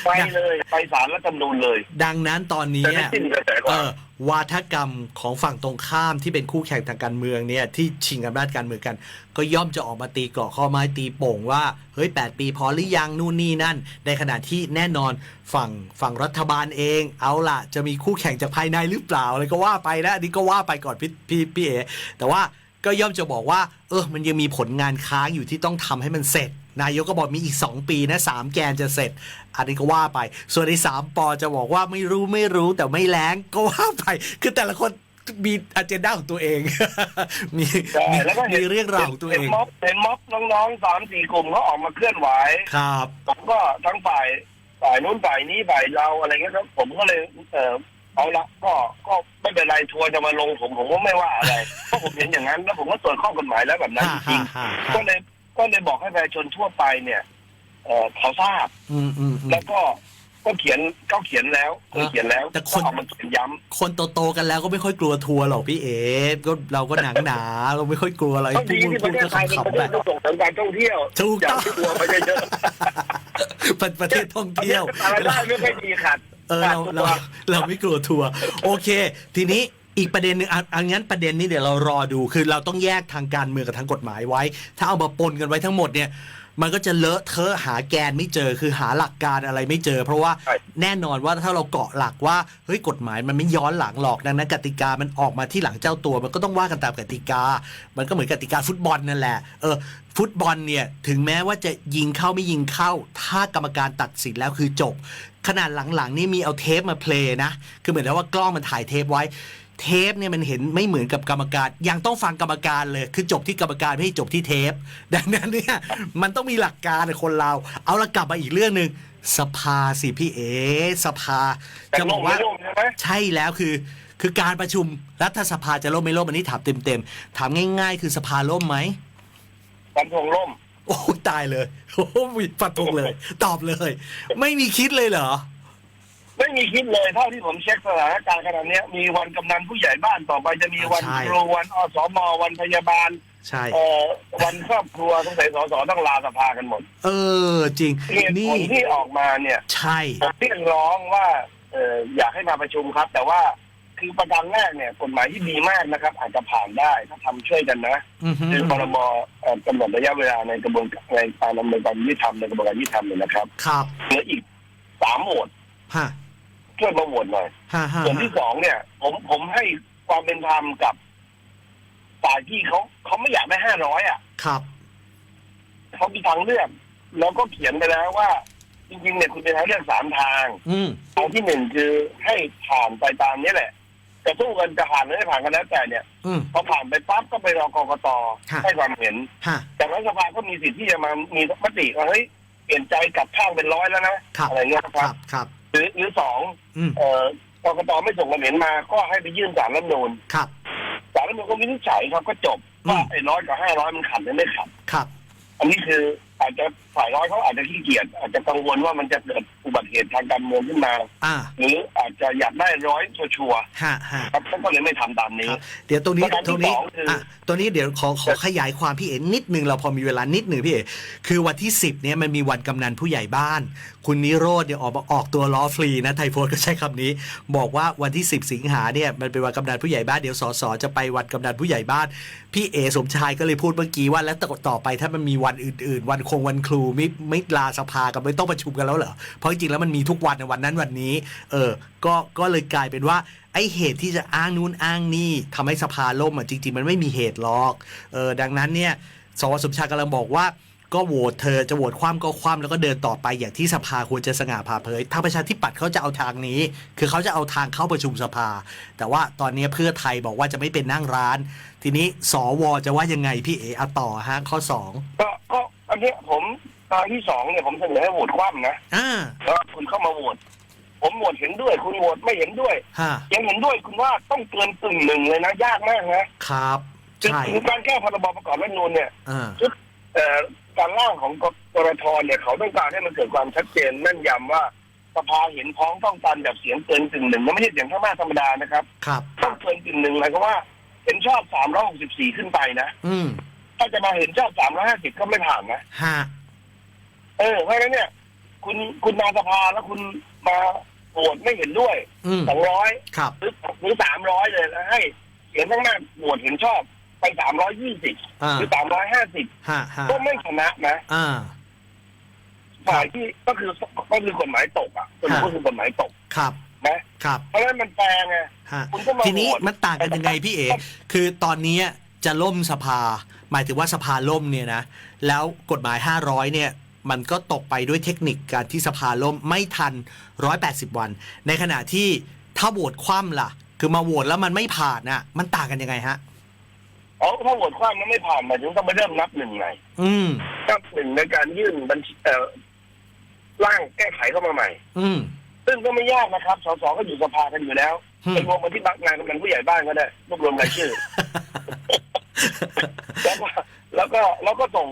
Speaker 2: ไปเลยไปศาลรัฐธรรมนูญเลย
Speaker 1: ดังนั้นตอนนี้
Speaker 2: จะได้สิ้นกระแสค
Speaker 1: เอ
Speaker 2: วาม
Speaker 1: อวาทกรรมของฝั่งตรงข้ามที่เป็นคู่แข่งทางการเมืองเนี่ยที่ชิงอำนาจการเมืองกัน ก็ย่อมจะออกมาตีกรอกข้อไม้ตีโป่งว่าเฮ้ย 8 ปีพอหรือยังนู่นนี่นั่น ในขณะที่แน่นอนฝั่งฝั่งรัฐบาลเอง เอาล่ะ จะมีคู่แข่งจากภายในหรือเปล่าอะไรก็ว่าไปนะอันนี้ก็ว่าไปก่อนพี่พี่พี่เอแต่ว่า ก็ย่อมจะบอกว่า เออ มันยังมีผลงานค้างอยู่ที่ต้องทำให้มันเสร็จ นายกก็บอกมีอีก 2 ปีนะสามแกนจะเสร็จ อันนี้ก็ว่าไป ส่วนในสามปอจะบอกว่าไม่รู้ไม่รู้แต่ไม่แรงก็ว่าไป คือแต่ละคนมีอ g e n d a ของตัวเอง มี
Speaker 2: ใช่
Speaker 1: มี
Speaker 2: แล้วก็เห็น
Speaker 1: มีเรื่องราวของตัวเอ
Speaker 2: เห็น
Speaker 1: ง
Speaker 2: ม็อบเห็นม็อบน้องๆสามสี่กลุ่มเขาออกมาเคลื่อนไหว
Speaker 1: ครับ
Speaker 2: ผมก็ทั้งฝ่ายฝ่ายนู้นฝ่ายนี้ฝ่ายเราอะไรเงี้ยครับผมก็เลยเออ เอาละก็ก็ไม่เป็นไรทัวร์จะมาลงผมผมก็ไม่ว่าอะไรเพราะผมเห็นอย่างนั้น แล้วผมก็ตรวจข้อกฎหมายแล้วแบบนั้น
Speaker 1: ฮ่า
Speaker 2: จริ
Speaker 1: ฮ่างฮ่า
Speaker 2: ๆ
Speaker 1: ฮ่า
Speaker 2: ก็เลยก็เลยบอกให้ประชาชนทั่วไปเนี่ย เออเขาทราบ
Speaker 1: อืมอืมอืม
Speaker 2: แล้วก็ก็เขียนก็เขียนแล้วเคยเขียนแล้ว
Speaker 1: แต่คน
Speaker 2: ก็เอามาเขียนย้ำ
Speaker 1: คนโตๆกันแล้วก็ไม่ค่อยกลัวทัวร์หรอกพี่เอ๋ก็เราก็หนังหนาเราไม่ค่อยกลัวอะไร
Speaker 2: ก็
Speaker 1: พู
Speaker 2: ดี
Speaker 1: ด
Speaker 2: ที่ป
Speaker 1: พู
Speaker 2: ระ
Speaker 1: ด
Speaker 2: เทศ
Speaker 1: ก็
Speaker 2: ไทยเป็น
Speaker 1: ขำ
Speaker 2: ประ
Speaker 1: ๆ
Speaker 2: เท
Speaker 1: ไป
Speaker 2: ศที่ส่งเสริมการท่องเที่ยว
Speaker 1: ถูก
Speaker 2: อย่า
Speaker 1: ต้อง
Speaker 2: งที่ตัวไปเยอะ
Speaker 1: เป็นประเทศท่อง
Speaker 2: ๆประเท
Speaker 1: เที่
Speaker 2: ศ
Speaker 1: ยว
Speaker 2: อะไรได้ไม่ค่อยดีขัด
Speaker 1: เออเราเราเราไม่กลัวทัวร์โอเค ทีนี้อีกประเด็นหนึ่งอะอันงั้นประเด็นนี้เดี๋ยวเรารอดู คือเราต้องแยกทางการเมืองกับทางกฎหมายไว้ ถ้าเอามาปนกันไว้ทั้งหมดเนี่ย มันก็จะเลอะเทอะหาแกนไม่เจอคือหาหลักการอะไรไม่เจอ เพราะว่า
Speaker 2: ใช่
Speaker 1: แน่นอนว่าถ้าเราเกาะหลักว่าเฮ้ยกฎหมายมันไม่ย้อนหลังหรอกดังนั้นกติกามันออกมาที่หลังเจ้าตัว มันก็ต้องว่ากันตามกติกา มันก็เหมือนกติกาฟุตบอลนั่นแหละเออฟุตบอลเนี่ยถึงแม้ว่าจะยิงเข้าไม่ยิงเข้า ถ้ากรรมการตัดสินแล้วคือจบ ขนาดหลังๆนี่มีเอาเทปมาเพลย์นะคือเหมือนกับว่ากล้องมันถ่ายเทปไว้ เทปเนี่ยมันเห็นไม่เหมือนกับกรรมการ ยังต้องฟังกรรมการเลย คือจบที่กรรมการไม่ใช่จบที่เทป ดังนั้นเนี่ยมันต้องมีหลักการในคนเรา เอาละกลับมาอีกเรื่องหนึ่งสภาสิพี่เอ สภา
Speaker 2: แต่
Speaker 1: จะ
Speaker 2: ล
Speaker 1: บองก
Speaker 2: ไม่
Speaker 1: ว่า
Speaker 2: ลงใช่ไหม
Speaker 1: ใช่แล้วคือคือการประชุมรัฐสภาจะล่มไม่ล่มอันนี้ถามเต็มๆถามง่ายๆ คือสภาล่มไหม
Speaker 2: ฟันธงล่ม
Speaker 1: โอ้ตายเลยโอ้ยฟันธงเลย ตอบเลย ไม่มีคิดเลยเหรอ
Speaker 2: ไม่มีคิดเลยเท่าที่ผมเช็คสถานการณ์ขนาดเนี้ย มีวันกำนันผู้ใหญ่บ้านต่อไปจะมีวัน
Speaker 1: ใช่
Speaker 2: ครูวันอสมวันพยาบาล
Speaker 1: ใช่
Speaker 2: เอ่อวันครอบครัวสงสัยสสต้องลาสภากันหมด
Speaker 1: เออจริง
Speaker 2: เหตุผ
Speaker 1: นี่
Speaker 2: ลที่ออกมาเนี่ย
Speaker 1: ใช่
Speaker 2: ผมเรียกร้องว่าเอออยากให้มาประชุมครับ แต่ว่าคือประการแรกเนี่ยกฎหมายที่ดีมากนะครับ อาจจะผ่านได้ถ้าทำช่วยกันนะ
Speaker 1: อือฮึ
Speaker 2: คือพรบเอ่อกำหนดระยะเวลาในกระบวนการในการดำเนินการยุติธรรมในกระบวนการยุติธรรมเนี่ยนะครับ
Speaker 1: ครับ
Speaker 2: เหลืออีกสามโหวต
Speaker 1: ฮะ
Speaker 2: ช่วยมาโหวตหน่อย
Speaker 1: ฮะฮะ
Speaker 2: ส่วนที่สองเนี่ย ผมผมให้ความเป็นธรรมกับฝ่ายที่เขาเขาไม่อยากได้ห้าร้อยอะ
Speaker 1: ครับ
Speaker 2: เขามีทางเลือกแล้วก็เขียนไปแล้วว่า จริงๆเนี่ยคุณเป็นทางเลือกสามทาง
Speaker 1: อืม
Speaker 2: ทางที่หนึ่งคือให้ผ่านไปตามนี้แหละ จะสู้กันจะผ่านหรือไม่ผ่านกันแล้วแต่เนี่ย
Speaker 1: อืม
Speaker 2: พอผ่านไปปั๊บก็ไปรอกกต
Speaker 1: ค่ะ
Speaker 2: ให้ความเห็น
Speaker 1: ฮะ
Speaker 2: จากนั้นสภาก็มีสิทธิ์ที่จะมามีมติว่าเฮ้ยเปลี่ยนใจกลับข้างเป็นร้อยแล้วนะครับ อะไรเงี้ยนะ
Speaker 1: ค
Speaker 2: ค
Speaker 1: รั
Speaker 2: รั
Speaker 1: บบ ครับ
Speaker 2: หรือหรือสอง
Speaker 1: อืม
Speaker 2: เอ่อกกตไม่ส่งความเห็นมา ก็ให้ไปยื่นสารรัฐธรรมนูญ
Speaker 1: ครับ
Speaker 2: สารรัฐธรรมนูญก็วินิจฉัยครับก็จบ
Speaker 1: อืม
Speaker 2: ว่าไอ้ร้อยกับห้าร้อยมันขัดหรือไม่ขัด
Speaker 1: ครับ
Speaker 2: อันนี้คืออาจจะฝ่ายร้อยเขาอาจจะขี้เกียจอาจจะกังวลว่ามันจะเกิดอุบัติเหตุทางการเมืองขึ้นมา
Speaker 1: อ่า
Speaker 2: หรืออาจจะอยากได้ร้อยชัวร์
Speaker 1: ฮะฮะ
Speaker 2: ๆครับเขาก็เลยไม่ทำตามนี้
Speaker 1: ครับเดี๋ยวตรงนี้
Speaker 2: ประการที่
Speaker 1: ตรงนี้
Speaker 2: สองคืออ่
Speaker 1: อะตรงนี้เดี๋ยวขอขอขยายความพี่เอ๋นิดนึงเราพอมีเวลานิดหนึ่งพี่เอ๋คือวันที่ 10เนี่ยมันมีวันกำนันผู้ใหญ่บ้าน คุณนิโรธเนี่ยออกมาออกตัวล้อฟรีนะไทยโพสต์ก็ใช้คำนี้ บอกว่าวันที่ 10 สิงหาเนี่ยมันเป็นวันกำนันผู้ใหญ่บ้านเดี๋ยวสสจะไปวันกำนันผู้ใหญ่บ้าน พี่เอสมชายก็เลยพูดเมื่อกี้ว่าแล้วต่อไปถ้ามันมีวันอื่น ๆ วันคงวันครูไม่ไม่ลาสภากันไม่ต้องประชุมกันแล้วเหรอ เพราะจริงแล้วมันมีทุกวันในวันนั้นวันนี้ เออ ก็ก็เลยกลายเป็นว่าไอเหตุที่จะอ้างนู่นอ้างนี่ทำให้สภาล่มอะจริง ๆ มันไม่มีเหตุหรอก เออดังนั้นเนี่ยสวสมชายกำลังบอกว่าก็โหวตเธอจะโหวตคว่ำก็คว่ำแล้วก็เดินต่อไปอย่างที่สภาควรจะสง่าผ่าเผยทางประชาธิปัตย์เขาจะเอาทางนี้ คือเขาจะเอาทางเข้าประชุมสภา แต่ว่าตอนนี้เพื่อไทยบอกว่าจะไม่เป็นนั่งร้าน ทีนี้สวจะว่ายังไงพี่เออต่อฮะข้อสอง
Speaker 2: ก็ก็อันเนี้ยผม ตอนที่สองเนี่ยผมเสนอให้โหวตคว่ำนะ
Speaker 1: อ่า
Speaker 2: แล้วคุณเข้ามาโหวตผมโหวตเห็นด้วย คุณโหวตไม่เห็นด้วย
Speaker 1: ฮะ
Speaker 2: ยังเห็นด้วยคุณว่าต้องเกินกึ่งหนึ่งเลยนะยากมากนะครับถึง
Speaker 1: ใช่
Speaker 2: ถึงการแก้พรบประกอบรัฐธรรมนูญเนี่ย
Speaker 1: อ่า
Speaker 2: เอ่อการร่างของกกรทเนี่ยเขาต้องการให้มันเกิดความชัดเจนแม่นยำว่าสภาเห็นพ้องต้องการแบบเสียงเกินกึ่งหนึ่งนะไม่ใช่เสียงข้างมากธรรมดานะครับ
Speaker 1: ครับ
Speaker 2: ต้องเกินกึ่งหนึ่งหมายความว่าเห็นชอบสามร้อยหกสิบสี่ขึ้นไปนะ
Speaker 1: อืม
Speaker 2: ถ้าจะมาเห็นชอบสามร้อยห้าสิบก็ไม่ผ่านนะ
Speaker 1: ฮะ
Speaker 2: เออเพราะฉะนั้นเนี่ย คุณคุณมาสภาแล้วคุณมาโหวตไม่เห็นด้วย
Speaker 1: อืม
Speaker 2: สองร้อย
Speaker 1: ครับ
Speaker 2: หรือหรือสามร้อยเลยแล้วให้เสียงข้างมากโหวตเห็นชอบไปสามร้อยยี่สิบ
Speaker 1: อ่า
Speaker 2: หรือสามร้อยห้าสิบ
Speaker 1: ฮะฮะ
Speaker 2: ก็ไม่ชนะนะ
Speaker 1: อ่า
Speaker 2: ฝ่ายที่ก็คือก็คือกฎหมายตกอะคนก็คือกฎหมายตก
Speaker 1: ครับ
Speaker 2: นะครับ เพราะฉะนั้นมันแปลงไง
Speaker 1: ฮะ
Speaker 2: คุณก็มา
Speaker 1: ทีนี้
Speaker 2: โหวต
Speaker 1: มันต่างกันยังไงพี่เอ๋คือตอนนี้จะล่มสภา หมายถึงว่าสภาล่มเนี่ยนะ แล้วกฎหมาย 500 เนี่ย มันก็ตกไปด้วยเทคนิคการที่สภาล่มไม่ทัน 180 วัน ในขณะที่ถ้าโหวตคว่ำล่ะ คือมาโหวตแล้วมันไม่ผ่านน่ะ มันต่างกันยังไงฮะ
Speaker 2: อ๋อถ้าโหวตคว่ำมันไม่ผ่านหมายถึงต้องไปเริ่มนับหนึ่งใหม่
Speaker 1: อืม
Speaker 2: นับหนึ่งในการยื่นบัญชีเอ่อร่างแก้ไขเข้ามาใหม่
Speaker 1: อืม
Speaker 2: ซึ่งก็ไม่ยากนะครับสสก็อยู่สภากันอยู่แล้ว
Speaker 1: อืม
Speaker 2: เป็นวงมาที่บักงานกำนันผู้ใหญ่บ้านก็ได้รวบรวมรายชื่อแล้วก็แล้วก็แล้วก็ส่ง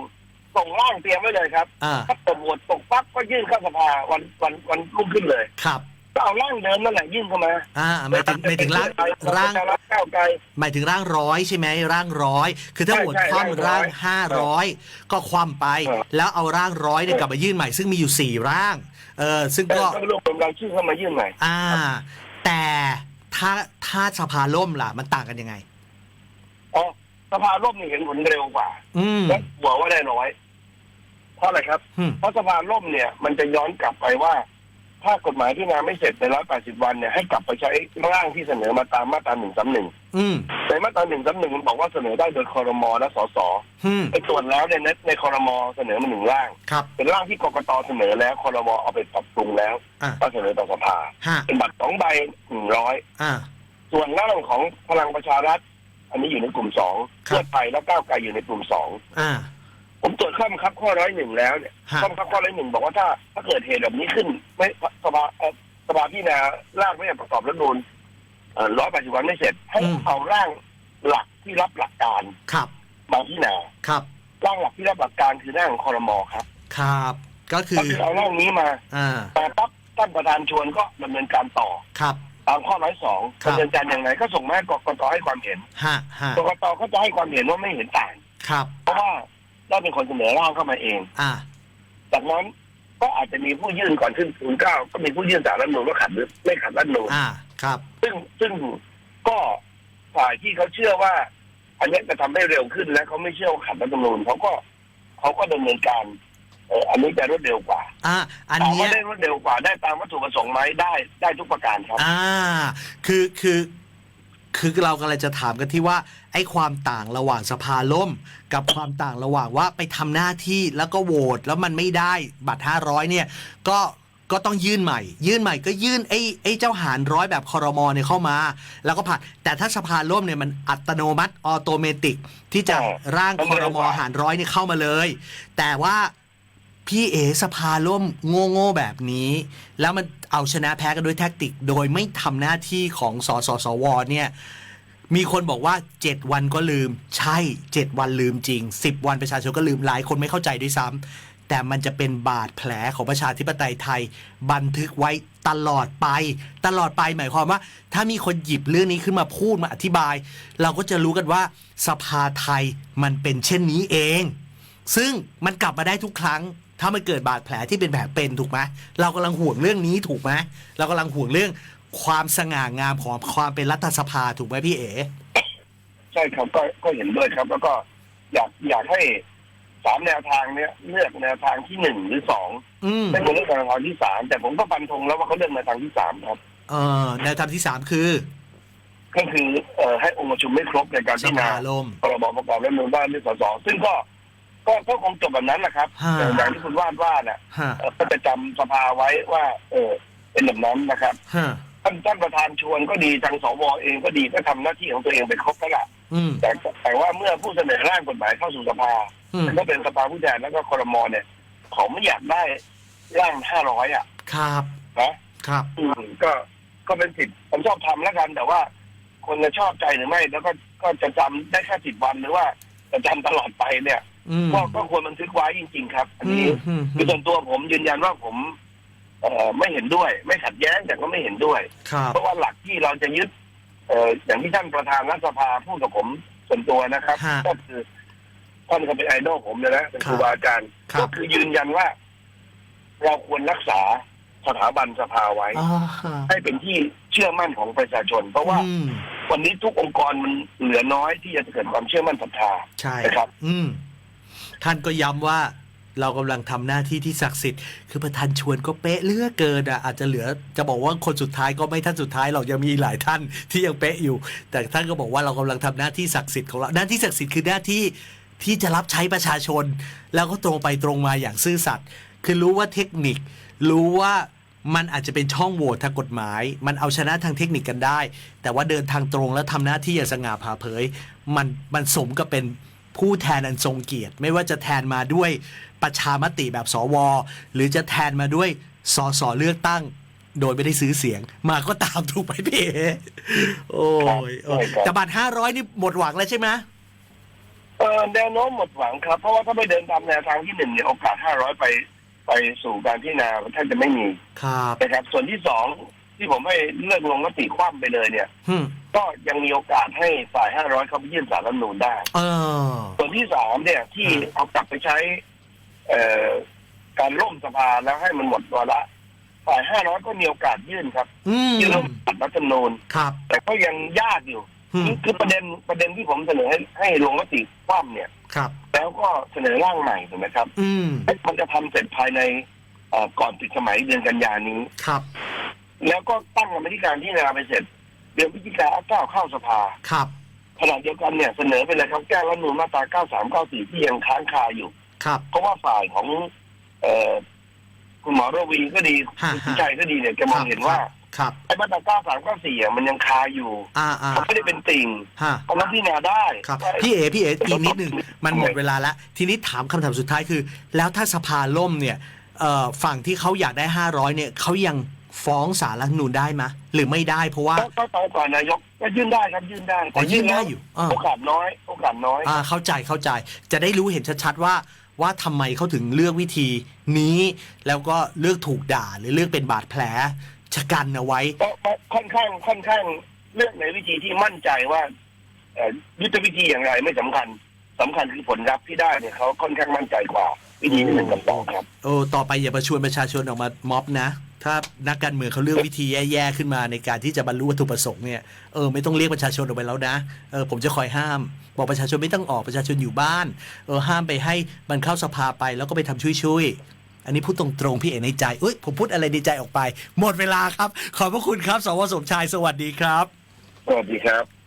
Speaker 2: ส่งร่างเตรียมไว้เลยครับ
Speaker 1: อ่า
Speaker 2: ถ้าตกโหวตตกปั๊บก็ยื่นเข้าสภาวันวันวันรุ่งขึ้นเลย
Speaker 1: ครับ
Speaker 2: ก็เอาร่างเดิมนั่นแหละยื่นเข้ามา
Speaker 1: อ่าหมายถึงหมายถึงร่างร่าง
Speaker 2: ประชรัฐก้าวไกล
Speaker 1: หมายถึงร่างร้อยใช่ไหมร่างร้อย คือถ้า
Speaker 2: ใช่
Speaker 1: โหวต
Speaker 2: ใช่
Speaker 1: คว่ำ
Speaker 2: ร่า
Speaker 1: ร่างง
Speaker 2: ร้อย
Speaker 1: ห้าร้อยก็คว่ำไป
Speaker 2: เออ
Speaker 1: แล้วเอาร่างร้อยเนี่ยกลับมายื่นใหม่ซึ่งมีอยู่สี่ร่างเออซึ่ง
Speaker 2: แต่
Speaker 1: ก็
Speaker 2: ก็รวบรวมรายชื่อเข้ามายื่นใหม่
Speaker 1: อ่า แต่ถ้าถ้าสภาล่มล่ะ มันต่างกันยังไง
Speaker 2: อ๋อ สภาล่มนี่เห็นผลเร็วกว่า
Speaker 1: อืม
Speaker 2: และบอกว่าได้น้อย เพราะอะไรครับ
Speaker 1: อืม
Speaker 2: เพราะสภาล่มเนี่ย มันจะย้อนกลับไปว่า ถ้ากฎหมายที่งานไม่เสร็จในร้อยแปดสิบวันเนี่ยให้กลับไปใช้ร่างที่เสนอมาตามมาตราหนึ่งสามหนึ่ง
Speaker 1: อืม
Speaker 2: ในมาตราหนึ่งสามหนึ่งมันบอกว่าเสนอได้โดยคอรมอและสส
Speaker 1: อืม
Speaker 2: ไอ้ส่วนแล้วเนี่ยในในคอรมอเสนอมาหนึ่งร่าง
Speaker 1: ครับ
Speaker 2: เป็นร่างที่กกตเสนอแล้วคอรมอเอาไปปรับปรุงแล้ว
Speaker 1: อ่า
Speaker 2: ก็เสนอต่อสภา
Speaker 1: ฮะ
Speaker 2: เป็นบัตรสองใบหนึ่งร้อย
Speaker 1: อ่า
Speaker 2: ส่วนร่างของพลังประชารัฐ อันนี้อยู่ในกลุ่มสอง
Speaker 1: ครับ
Speaker 2: เพื่อไทยและก้าวไกลอยู่ในกลุ่มสอง
Speaker 1: อ่า
Speaker 2: ผมตรวจข้อบังคับข้อร้อยหนึ่งแล้วเนี่ย
Speaker 1: ฮะ
Speaker 2: ข้อบังคับข้อร้อยหนึ่งบอกว่าถ้าถ้าเกิดเหตุแบบนี้ขึ้น ไม่สภาเอ่อสภาพิจารณาร่างไม่ประกอบรัฐธรรมนูลร้อยแปดสิบวันไม่เสร็จ ให้เอาร่างหลักที่รับหลักการ
Speaker 1: ครับ
Speaker 2: มาพิจารณา
Speaker 1: ครับ
Speaker 2: ร่างหลักที่รับหลักการคือร่างของคอรมอครับ
Speaker 1: ครับก็คื
Speaker 2: ก็
Speaker 1: อ
Speaker 2: คือเอาร่างนี้มา
Speaker 1: อ่า
Speaker 2: แต่ปั๊บท่านประธานชวนก็ดำเนินการต่อ
Speaker 1: ครับ
Speaker 2: ตามข้อร้อยสอง
Speaker 1: ครับ
Speaker 2: ดำเนินการยังไงก็ส่งมาให้กกตให้ความเห็น
Speaker 1: ฮะฮะ
Speaker 2: กกตก็จะให้ความเห็นว่าไม่เห็นต่าง
Speaker 1: ครับ
Speaker 2: เพราะว่าได้เป็นคนเสนอร่างเข้ามาเอง
Speaker 1: อ่า
Speaker 2: จากนั้นก็อาจจะมีผู้ยื่นก่อนขึ้นทูลเกล้าก็มีผู้ยื่นสารรัฐธรรมนูลว่าขัดหรือไม่ขัดรัฐธรรมนูล
Speaker 1: อ่าครับ
Speaker 2: ซึ่งซึ่งก็ฝ่ายที่เขาเชื่อว่า อันเนี้ยจะทำให้เร็วขึ้นและเขาไม่เชื่อว่าขัดรัฐธรรมนูลเขาก็เขาก็ดำเนินการเอออันนี้จะรวดเร็วกว่า
Speaker 1: อ่าอัน
Speaker 2: ถาม
Speaker 1: เนี้
Speaker 2: ว่าย ได้รวดเร็วกว่าได้ตามวัตถุประสงค์ไหมได้ได้ทุกประการครับ
Speaker 1: อ่า คือ คือ คือเรากำลังจะถามกันที่ว่า ไอ้ความต่างระหว่างสภาล่ม กับความต่างระหว่างว่าไปทำหน้าที่แล้วก็โหวตแล้วมันไม่ได้บัตร 500 เนี่ย ก็ ก็ต้องยื่นใหม่ ยื่นใหม่ก็ยื่นไอ้ไอ้เจ้าหารร้อยแบบคอรมอเนี่ยเข้ามา แล้วก็ผ่าน แต่ถ้าสภาล่มเนี่ยมันอัตโนมัติออโตเมติกที่จะ
Speaker 2: ใช่
Speaker 1: ร่าง
Speaker 2: มัน
Speaker 1: คอ
Speaker 2: เร็
Speaker 1: ร
Speaker 2: ว
Speaker 1: ม
Speaker 2: ก
Speaker 1: อ
Speaker 2: ว่า
Speaker 1: หารร้อยเนี่ยเข้ามาเลย แต่ว่า พี่เอสภาล่มโง่โง่ๆแบบนี้ แล้วมันเอาชนะแพ้กันด้วยแท็กติก โดยไม่ทำหน้าที่ของสสสวเนี่ยมีคนบอกว่า 7 วันก็ลืม ใช่ 7 วันลืมจริง 10 วันประชาชนก็ลืมหลายคนไม่เข้าใจด้วยซ้ำแต่มันจะเป็นบาดแผลของประชาธิปไตยไทย บันทึกไว้ตลอดไป ตลอดไปหมายความว่า ถ้ามีคนหยิบเรื่องนี้ขึ้นมาพูดมาอธิบาย เราก็จะรู้กันว่าสภาไทยมันเป็นเช่นนี้เอง ซึ่งมันกลับมาได้ทุกครั้ง ถ้ามันเกิดบาดแผลที่เป็นแผลเป็นถูกไหมเรากำลังห่วงเรื่องนี้ถูกไหมเรากำลังห่วงเรื่องความสง่างามของความเป็นรัฐสภาถูกไหมพี่เอ๋
Speaker 2: ใช่ครับก็ก็เห็นด้วยครับ แล้วก็อยากอยากให้สามแนวทางเนี้ยเลือกแนวทางที่หนึ่งหรือสอง
Speaker 1: อืม
Speaker 2: ไม่ควรเลือกแนวทางที่สามแต่ผมก็ฟันธงแล้วว่าเขาเลือกแนวทางที่สามครับ
Speaker 1: เออแนวทางที่สามคือ
Speaker 2: ก็คือเอ่อให้องค์ประชุมไม่ครบในการ
Speaker 1: ส
Speaker 2: พิจารณา
Speaker 1: ภาล่ม
Speaker 2: พรบประกอบรัฐธรรมนูญว่าด้วยสสซึ่งก็ ก็ก็คงจบแบบนั้นแหละครับ
Speaker 1: ฮะ
Speaker 2: แต่อย่างที่คุณวาดว่าน่ะ
Speaker 1: ฮะ
Speaker 2: เอ่อก็จะจำสภาไว้ว่า เออเป็นแบบนั้นนะครับ
Speaker 1: ฮะ
Speaker 2: ท่านท่านประธานชวนก็ดีทางสวเองก็ดีก็ทำหน้าที่ของตัวเองไปครบแล้วล่ะ
Speaker 1: อืม
Speaker 2: แต่แต่ว่าเมื่อผู้เสนอร่างกฎหมายเข้าสู่สภา
Speaker 1: อืม
Speaker 2: ก็เป็นสภาผู้แทนแล้วก็คอรมอเนี่ยเขาไม่อยากได้ร่างห้าร้อยอะ
Speaker 1: ครับ
Speaker 2: นะครับ อืมก็ก็เป็นสิทธิ์ผมชอบทำแล้วกัน แต่ว่า คนจะชอบใจหรือไม่ แล้วก็ก็จะจำได้แค่สิบวันหรือว่าจะจำตลอดไปเนี่ย
Speaker 1: อืม
Speaker 2: ก็ก็ควรบันทึกไว้จริง ๆ ครับ อัน
Speaker 1: อื
Speaker 2: นี้
Speaker 1: มอืม
Speaker 2: คือส่วนตัวผมยืนยันว่าผมเอ่อไม่เห็นด้วย ไม่ขัดแย้งแต่ก็ไม่เห็นด้วย
Speaker 1: ครับ
Speaker 2: เพราะว่าหลักที่เราจะยึดเอ่ออย่างที่ท่านประธานรัฐสภาพูดกับผมส่วนตัวนะครับ
Speaker 1: ฮะ
Speaker 2: ก็คือท่านก็เป็นไอดอลผมเลยนะเป็นครูบาอาจารย์
Speaker 1: ครับ
Speaker 2: ก็คือยืนยันว่า เราควรรักษาสถาบันสภาไว้
Speaker 1: อ่าฮะ
Speaker 2: ให้เป็นที่เชื่อมั่นของประชาชน เพราะว่า
Speaker 1: อืม
Speaker 2: วันนี้ทุกองค์กรมันเหลือน้อยที่จะเกิดความเชื่อมั่นศรัทธา
Speaker 1: ใช่
Speaker 2: นะครับ
Speaker 1: อืม ท่านก็ย้ำว่าเรากำลังทำหน้าที่ที่ศักดิ์สิทธิ์ คือประธานชวนก็เป๊ะเลือกเกินอะอาจจะเหลือจะบอกว่าคนสุดท้ายก็ไม่ท่านสุดท้ายหรอกยังมีหลายท่านที่ยังเป๊ะอยู่ แต่ท่านก็บอกว่าเรากำลังทำหน้าที่ศักดิ์สิทธิ์ของเราหน้าที่ศักดิ์สิทธิ์คือหน้าที่ที่จะรับใช้ประชาชน แล้วก็ตรงไปตรงมาอย่างซื่อสัตย์คือรู้ว่าเทคนิค รู้ว่ามันอาจจะเป็นช่องโหว่ทางกฎหมาย มันเอาชนะทางเทคนิคกันได้ แต่ว่าเดินทางตรงแล้วทำหน้าที่อย่างสง่าผ่าเผย มันมันสมกับเป็น ผู้แทนอันทรงเกียรติ ไม่ว่าจะแทนมาด้วยประชามติแบบสว หรือจะแทนมาด้วยสสเลือกตั้ง โดยไม่ได้ซื้อเสียง มาก็ตามถูกไหมพี่เอโอ้ยเออ
Speaker 2: ใช่ครับ
Speaker 1: แต่บัตรห้าร้อยนี่หมดหวังแล้วใช่ไหม
Speaker 2: เออแนวโน้มหมดหวังครับ เพราะว่าถ้าไม่เดินตามแนวทางที่หนึ่งเนี่ยโอกาสห้าร้อยไปไปสู่การพิจารณาแทบจะไม่มี
Speaker 1: ครับ
Speaker 2: นะครับส่วนที่สอง ที่ผมให้เลือกลงมติคว่ำไปเลยเนี่ย
Speaker 1: ฮึม
Speaker 2: ก็ยังมีโอกาสให้ฝ่ายห้าร้อยเขาไปยื่นสารรัฐธรรมนูญได้
Speaker 1: เออ
Speaker 2: ส่วนที่สามเนี่ยที่
Speaker 1: อืม
Speaker 2: เอากลับไปใช้ เอ่อการล่มสภาแล้วให้มันหมดวาระฝ่ายห้าร้อยก็มีโอกาสยื่นครับ
Speaker 1: อืม
Speaker 2: ยื่นร่วมตัดรัฐธรรมนูญ
Speaker 1: ครับ
Speaker 2: แต่ก็ยังยากอยู่
Speaker 1: อืม
Speaker 2: คือคือประเด็นประเด็นที่ผมเสนอให้ให้ลงมติคว่ำเนี่ย
Speaker 1: ครับ
Speaker 2: แล้วก็เสนอร่างใหม่ถูกไหมครับ
Speaker 1: อืม
Speaker 2: มันจะทำเสร็จภายในเอ่อก่อนปิดสมัยเดือนกันยานี้
Speaker 1: ครับ
Speaker 2: แล้วก็ตั้งกรรมธิการที่นาไปเสร็จ เดือนพฤศจิกาเก้าเข้าสภา
Speaker 1: ครับ
Speaker 2: ขณะเดียวกันเนี่ยเสนอไปเลยครับแก้รัฐธรรมนูญมาตรา 93 94 ที่ยังค้างคาอยู่
Speaker 1: ครับ
Speaker 2: เพราะว่าฝ่ายของเอ่อคุณหมอระวีก็ดี
Speaker 1: ฮะ
Speaker 2: คุณสุชัยก็ดีเนี่ยแกมองเห็นว่า
Speaker 1: ครับ
Speaker 2: ไอ้มาตรา93 94อะมันยังคาอยู่
Speaker 1: อ่าอ่า
Speaker 2: มันไม่ได้เป็นติ่ง
Speaker 1: ฮะ
Speaker 2: เพราะนั้นพิจารณาได้
Speaker 1: ครับ
Speaker 2: ว่า
Speaker 1: พี่เอพี่เออีกนิดหนึ่งมันหมดเวลาแล้ว ทีนี้ถามคำถามสุดท้ายคือ แล้วถ้าสภาล่มเนี่ยเอ่อฝั่งที่เขาอยากได้ 500เนี่ยเขายัง ฟ้องสารรัฐธรรมนูญได้ไหมหรือไม่ได้เพราะว่า
Speaker 2: ก็ก็ตอนก่อนนายกก็ยื่นได้ครับยื่นได้
Speaker 1: อ๋อยื่นได้
Speaker 2: แล้ว
Speaker 1: อยู่อ่า
Speaker 2: โอกาสน้อย โอกาสน้อย
Speaker 1: อ่าเข้าใจเข้าใจจะได้รู้เห็นชัดๆว่าว่าทำไมเขาถึงเลือกวิธีนี้ แล้วก็เลือกถูกด่าหรือเลือกเป็นบาดแผลชะกันเอาไว้
Speaker 2: ก็ก็ค่อนข้างค่อนข้างเลือกในวิธีที่มั่นใจว่าเอ่อยุทธวิธีอย่างไรไม่สำคัญสำคัญคือผลลัพธ์ที่ได้เนี่ยเขาค่อนข้างมั่นใจกว่า วิธีที่หนึ่งกับสองครับ
Speaker 1: โอ้ต่อไปอย่าประชวนประชาชนออกมาม็อบนะ ถ้านักการเมืองเขาเลือกวิธีแย่ๆขึ้นมาในการที่จะบรรลุวัตถุประสงค์เนี่ยเออไม่ต้องเรียกประชาชนออกไปแล้วนะเออผมจะคอยห้าม บอกประชาชนไม่ต้องออกประชาชนอยู่บ้านเออห้ามไปให้มันเข้าสภาไปแล้วก็ไปทำช่วยๆอันนี้พูดตรงๆพี่เอ๋ในใจเอ้ยผมพูดอะไรในใจออกไป หมดเวลาครับ ขอบพระคุณครับ สวสมชายสวัสดีครับ
Speaker 2: สวัสดีครับ